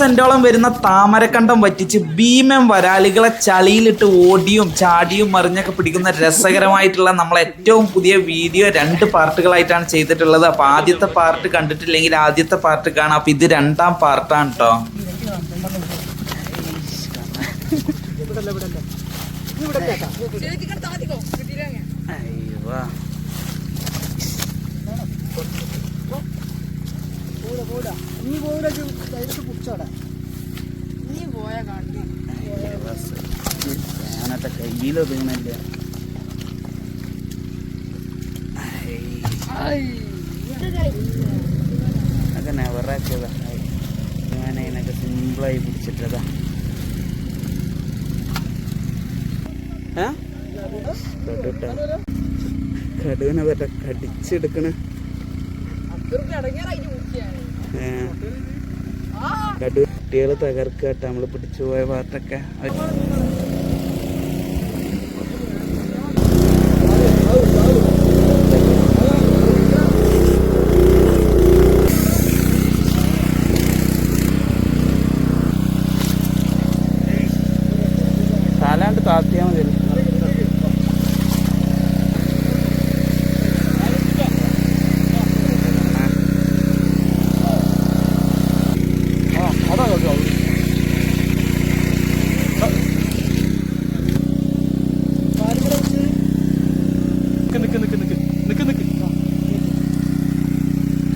സെന്റോളം വരുന്ന താമരക്കണ്ടം വറ്റിച്ച് ഭീമൻ വരാലികളെ ചളിയിലിട്ട് ഓടിയും ചാടിയും മറിഞ്ഞൊക്കെ പിടിക്കുന്ന രസകരമായിട്ടുള്ള നമ്മളെ ഏറ്റവും പുതിയ വീഡിയോ രണ്ട് പാർട്ടുകളായിട്ടാണ് ചെയ്തിട്ടുള്ളത്. അപ്പൊ ആദ്യത്തെ പാർട്ട് കണ്ടിട്ടില്ലെങ്കിൽ ആദ്യത്തെ പാർട്ട് കാണാം. അപ്പൊ ഇത് രണ്ടാം പാർട്ടാണ് കേട്ടോ നീ പോയില്ല കയ്യിലിട്ട് പിടിച്ചോടെ നീ പോയ കണ്ടി ഞാനത്തെ കയ്യിലൊതുങ്ങണില്ല അതൊക്കെ നെവറാക്കിയതാ ഞാൻ അതിനൊക്കെ സിമ്പിളായി പിടിച്ചിട്ടതാ കടുവിനെ പറ്റ കടിച്ചെടുക്കണ. അത്രയ്ക്ക് ഇടങ്ങേറായിട്ട് മുക്കിയാണ് ഏ കടു കുട്ടികൾ തകർക്കട്ടെ നമ്മൾ പിടിച്ചു പോയ പാട്ടൊക്കെ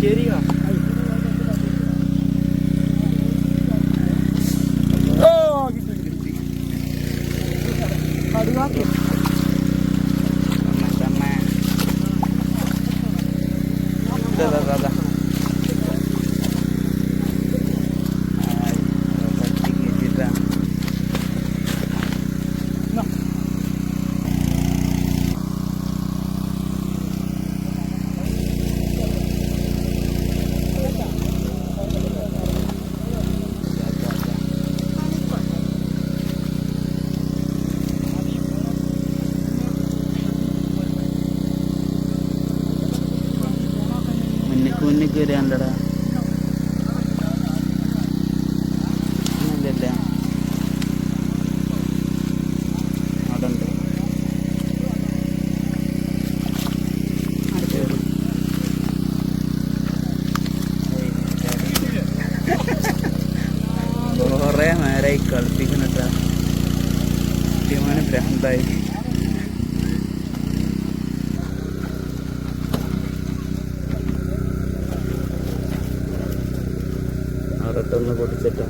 I'm kidding. മുന്നിക്ക് വരാണ്ടടാ ഇല്ലല്ലേ? അവിടെ ഉണ്ട് കൊറേ നേരായി കളിപ്പിക്കുന്നുട്ടാ ഭ്രാന്തായി. 这个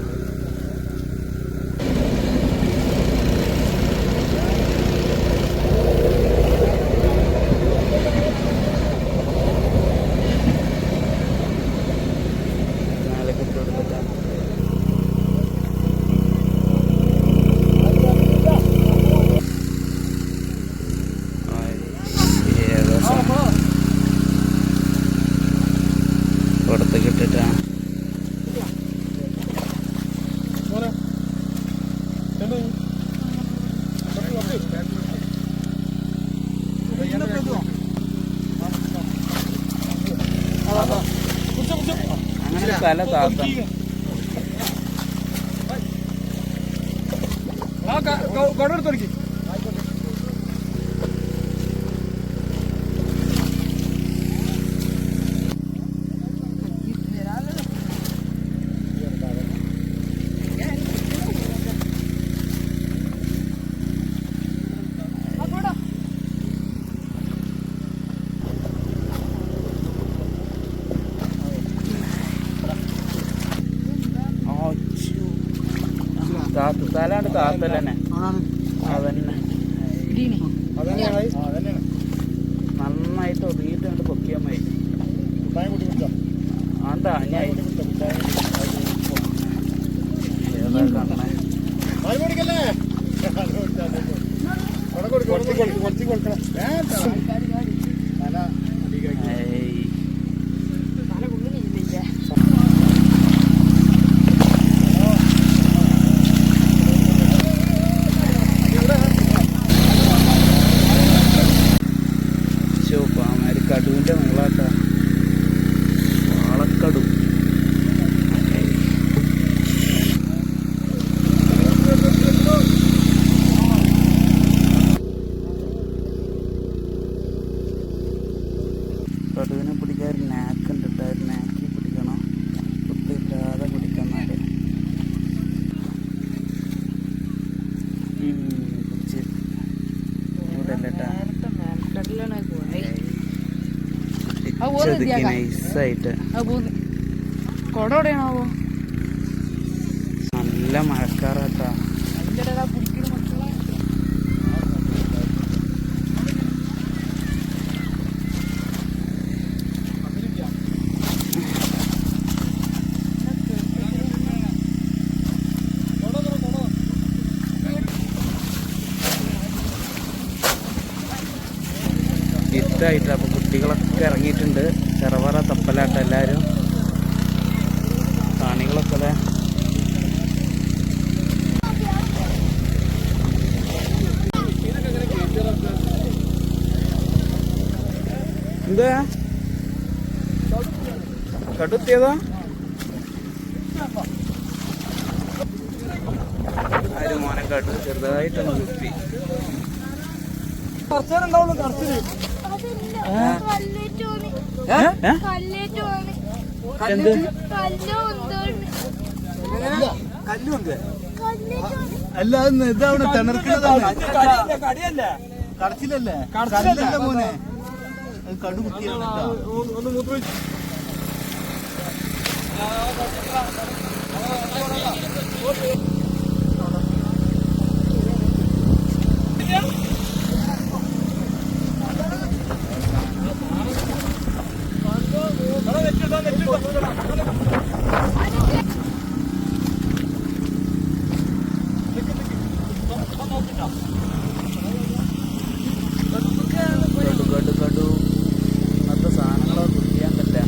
അങ്ങനെ തല താത്ത താത്ത തലാണ്ട് താത്തല്ലേ അതാണ് അതന്നെ നന്നായിട്ട് ഒതുങ്ങിയിട്ട് കണ്ട് പൊക്കിയാൽ മതി ആണ്ടാ ഞാൻ ഏതാ കണ്ണേ ചതുക്കി നൈസായിട്ട്. കൊട എവിടെയാണാവോ നല്ല മഴക്കാറാട്ടാ. ഇരുട്ടായിട്ട് അപ്പൊ കുട്ടികളൊക്കെ ഇറങ്ങിയിട്ടുണ്ട്. ചെറവറ തപ്പലാട്ട എല്ലാരും. കാണികളൊക്കെ അല്ലേ എന്താ? കടുത്തിയതാ? ആര് മോനെ കുറച്ചേരം ഉണ്ടാവുള്ളൂ കറച്ചിൽ? എന്ത് അല്ല ഇതാണ് തിണർക്കുന്നതാണ് കടച്ചില്ലല്ലേ കടച്ചിലല്ലേ മോനെ കടു കുത്തിയാണ് കേട്ടോ. കടു കടു കടു ഇന്നത്തെ സാധനങ്ങളൊക്കെ കുത്തിയാൻ പറ്റാ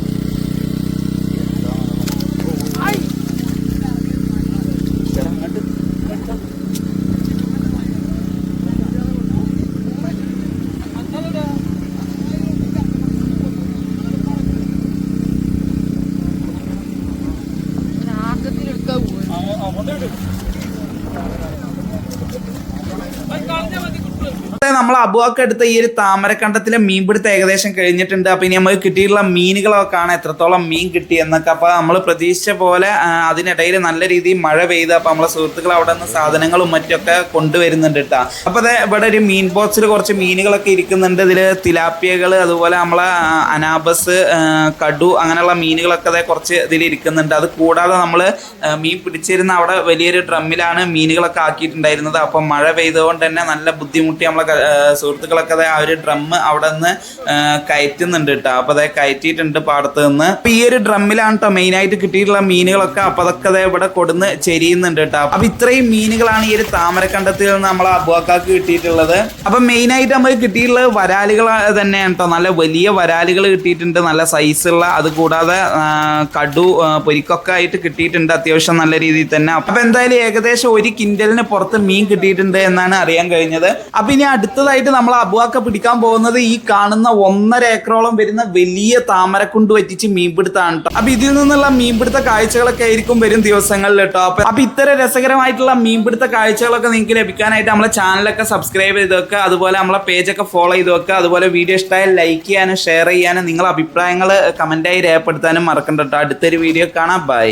നാക്കത്തിലെടുക്കാൻ പോയി നമ്മൾ അബുവാക്ക് എടുത്ത ഈ ഒരു താമരക്കണ്ടത്തിലെ മീൻപിടുത്തം ഏകദേശം കഴിഞ്ഞിട്ടുണ്ട്. അപ്പൊ ഇനി നമുക്ക് കിട്ടിയിട്ടുള്ള മീനുകളൊക്കെ ആണ് എത്രത്തോളം മീൻ കിട്ടി എന്നൊക്കെ. അപ്പൊ നമ്മൾ പ്രതീക്ഷിച്ച പോലെ അതിനിടയിൽ നല്ല രീതിയിൽ മഴ പെയ്ത് അപ്പൊ നമ്മളെ സുഹൃത്തുക്കൾ അവിടെ നിന്ന് സാധനങ്ങളും മറ്റൊക്കെ കൊണ്ടുവരുന്നുണ്ട് കേട്ടോ അപ്പൊ അതെ ഇവിടെ ഒരു മീൻ ബോക്സിൽ കുറച്ച് മീനുകളൊക്കെ ഇരിക്കുന്നുണ്ട്. ഇതിൽ തിലാപ്പിയകൾ അതുപോലെ നമ്മളെ അനാബസ് കടു അങ്ങനെയുള്ള മീനുകളൊക്കെ അതെ കുറച്ച് ഇതിൽ ഇരിക്കുന്നുണ്ട്. അത് കൂടാതെ നമ്മൾ മീൻ പിടിച്ചിരുന്ന അവിടെ വലിയൊരു ഡ്രമ്മിലാണ് മീനുകളൊക്കെ ആക്കിയിട്ടുണ്ടായിരുന്നത്. അപ്പൊ മഴ പെയ്തുകൊണ്ട് തന്നെ നല്ല ബുദ്ധിമുട്ടി നമ്മളെ സുഹൃത്തുക്കളൊക്കെ അതെ ആ ഒരു ഡ്രം അവിടെ നിന്ന് കയറ്റുന്നുണ്ട് കേട്ടോ. അപ്പൊ അതെ കയറ്റിയിട്ടുണ്ട് പാടത്ത് നിന്ന്. അപ്പൊ ഈ ഒരു ഡ്രമ്മിലാണ് കേട്ടോ മെയിൻ ആയിട്ട് കിട്ടിയിട്ടുള്ള മീനുകളൊക്കെ അപ്പൊ അതൊക്കെ അതെ ഇവിടെ കൊടുന്ന് ചെരിയുന്നുണ്ട് കേട്ടോ. അപ്പൊ ഇത്രയും മീനുകളാണ് ഈ ഒരു താമരക്കണ്ടത്തിൽ നിന്ന് നമ്മൾ അബുവാക്കാക്ക് കിട്ടിയിട്ടുള്ളത്. അപ്പൊ മെയിൻ ആയിട്ട് നമുക്ക് കിട്ടിയിട്ടുള്ളത് വരാലുകൾ തന്നെയാണ് കേട്ടോ നല്ല വലിയ വരാലുകൾ കിട്ടിയിട്ടുണ്ട് നല്ല സൈസുള്ള അത് കൂടാതെ കടു പൊരിക്കൊക്കെ ആയിട്ട് കിട്ടിയിട്ടുണ്ട് അത്യാവശ്യം നല്ല രീതിയിൽ തന്നെ. അപ്പൊ എന്തായാലും ഏകദേശം ഒരു കിൻഡലിന് പുറത്ത് മീൻ കിട്ടിയിട്ടുണ്ട് എന്നാണ് അറിയാൻ കഴിഞ്ഞത്. അപ്പൊ ഇനി അടുത്തതായിട്ട് നമ്മൾ അബുവാക്ക പിടിക്കാൻ പോകുന്നത് ഈ കാണുന്ന ഒന്നര ഏക്കറോളം വരുന്ന വലിയ താമരക്കുണ്ട് വറ്റിച്ച് മീൻപിടുത്താണ് കേട്ടോ അപ്പൊ ഇതിൽ നിന്നുള്ള മീൻപിടുത്ത കാഴ്ചകളൊക്കെ ആയിരിക്കും വരും ദിവസങ്ങളിൽ കേട്ടോ അപ്പൊ അപ്പൊ ഇത്തരം രസകരമായിട്ടുള്ള മീൻപിടുത്ത കാഴ്ചകളൊക്കെ നിങ്ങൾക്ക് ലഭിക്കാനായിട്ട് നമ്മളെ ചാനലൊക്കെ സബ്സ്ക്രൈബ് ചെയ്ത് വെക്കുക അതുപോലെ നമ്മളെ പേജൊക്കെ ഫോളോ ചെയ്ത് വെക്കുക അതുപോലെ വീഡിയോ ഇഷ്ടമായാൽ ലൈക്ക് ചെയ്യാനും ഷെയർ ചെയ്യാനും നിങ്ങളെ അഭിപ്രായങ്ങൾ കമന്റായി രേഖപ്പെടുത്താനും മറക്കണ്ട കേട്ടോ അടുത്തൊരു വീഡിയോ കാണാം. ബൈ